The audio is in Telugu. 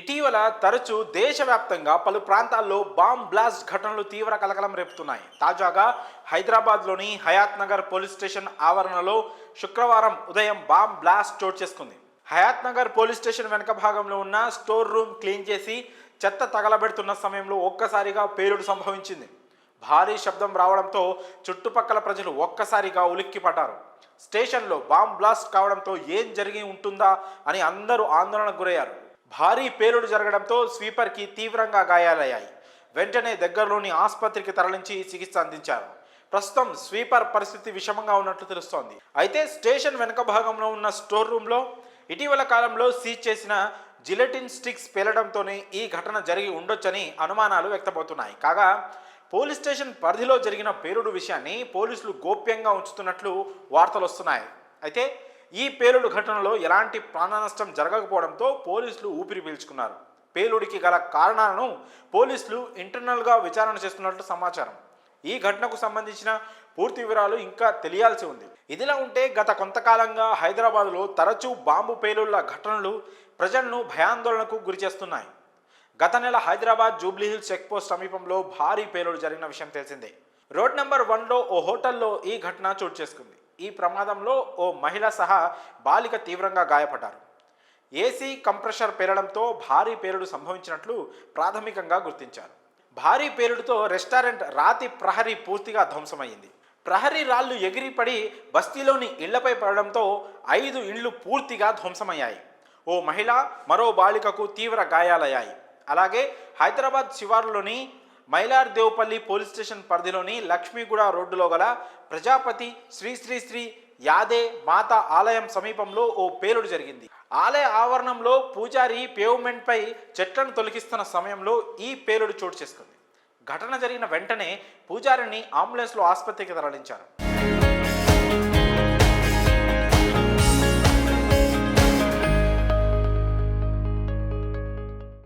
ఇటీవల తరచూ దేశవ్యాప్తంగా పలు ప్రాంతాల్లో బాంబ్ బ్లాస్ట్ ఘటనలు తీవ్ర కలకలం రేపుతున్నాయి. తాజాగా హైదరాబాద్లోని హయాత్ నగర్ పోలీస్ స్టేషన్ ఆవరణలో శుక్రవారం ఉదయం బాంబ్ బ్లాస్ట్ చోటు చేసుకుంది. హయాత్ నగర్ పోలీస్ స్టేషన్ వెనక భాగంలో ఉన్న స్టోర్ రూమ్ క్లీన్ చేసి చెత్త తగలబెడుతున్న సమయంలో ఒక్కసారిగా పేలుడు సంభవించింది. భారీ శబ్దం రావడంతో చుట్టుపక్కల ప్రజలు ఒక్కసారిగా ఉలిక్కిపడ్డారు. స్టేషన్లో బాంబ్ బ్లాస్ట్ కావడంతో ఏం జరిగి ఉంటుందా అని అందరూ ఆందోళనకు గురయ్యారు. భారీ పేలుడు జరగడంతో స్వీపర్కి తీవ్రంగా గాయాలయ్యాయి. వెంటనే దగ్గరలోని ఆసుపత్రికి తరలించి చికిత్స అందించారు. ప్రస్తుతం స్వీపర్ పరిస్థితి విషమంగా ఉన్నట్లు తెలుస్తోంది. అయితే స్టేషన్ వెనుక భాగంలో ఉన్న స్టోర్ రూమ్లో ఇటీవల కాలంలో సీజ్ చేసిన జిలెటిన్ స్టిక్స్ పేలడంతోనే ఈ ఘటన జరిగి ఉండొచ్చని అనుమానాలు వ్యక్తమవుతున్నాయి. కాగా పోలీస్ స్టేషన్ పరిధిలో జరిగిన పేలుడు విషయాన్ని పోలీసులు గోప్యంగా ఉంచుతున్నట్లు వార్తలు వస్తున్నాయి. అయితే ఈ పేలుడు ఘటనలో ఎలాంటి ప్రాణ నష్టం జరగకపోవడంతో పోలీసులు ఊపిరి పీల్చుకున్నారు. పేలుడికి గల కారణాలను పోలీసులు ఇంటర్నల్గా విచారణ చేస్తున్నట్లు సమాచారం. ఈ ఘటనకు సంబంధించిన పూర్తి వివరాలు ఇంకా తెలియాల్సి ఉంది. ఇదిలా ఉంటే గత కొంతకాలంగా హైదరాబాద్లో తరచూ బాంబు పేలుళ్ళ ఘటనలు ప్రజలను భయాందోళనకు గురి చేస్తున్నాయి గత నెల హైదరాబాద్ జూబ్లీహిల్స్ చెక్పోస్ట్ సమీపంలో భారీ పేలుడు జరిగిన విషయం తెలిసిందే. రోడ్ నెంబర్ వన్లో ఓ హోటల్లో ఈ ఘటన చోటు చేసుకుంది. ఈ ప్రమాదంలో ఓ మహిళ సహా బాలిక తీవ్రంగా గాయపడ్డారు. ఏసీ కంప్రెషర్ పేలడంతో భారీ పేలుడు సంభవించినట్లు ప్రాథమికంగా గుర్తించారు. భారీ పేలుడుతో రెస్టారెంట్ రాతి ప్రహరీ పూర్తిగా ధ్వంసమైంది. ప్రహరీ రాళ్ళు ఎగిరిపడి బస్తీలోని ఇళ్ళపై పడడంతో ఐదు ఇండ్లు పూర్తిగా ధ్వంసమయ్యాయి. ఓ మహిళ మరో బాలికకు తీవ్ర గాయాలయ్యాయి. అలాగే హైదరాబాద్ శివారులోని మైలార్ దేవపల్లి పోలీస్ స్టేషన్ పరిధిలోని లక్ష్మీగూడ రోడ్డులో గల ప్రజాపతి శ్రీ శ్రీ శ్రీ యాదే మాత ఆలయం సమీపంలో ఓ పేలుడు జరిగింది. ఆలయ ఆవరణంలో పూజారి పేవ్మెంట్పై చెట్లను తొలగిస్తున్న సమయంలో ఈ పేలుడు చోటు చేసుకుంది. ఘటన జరిగిన వెంటనే పూజారిని అంబులెన్స్లో ఆసుపత్రికి తరలించారు.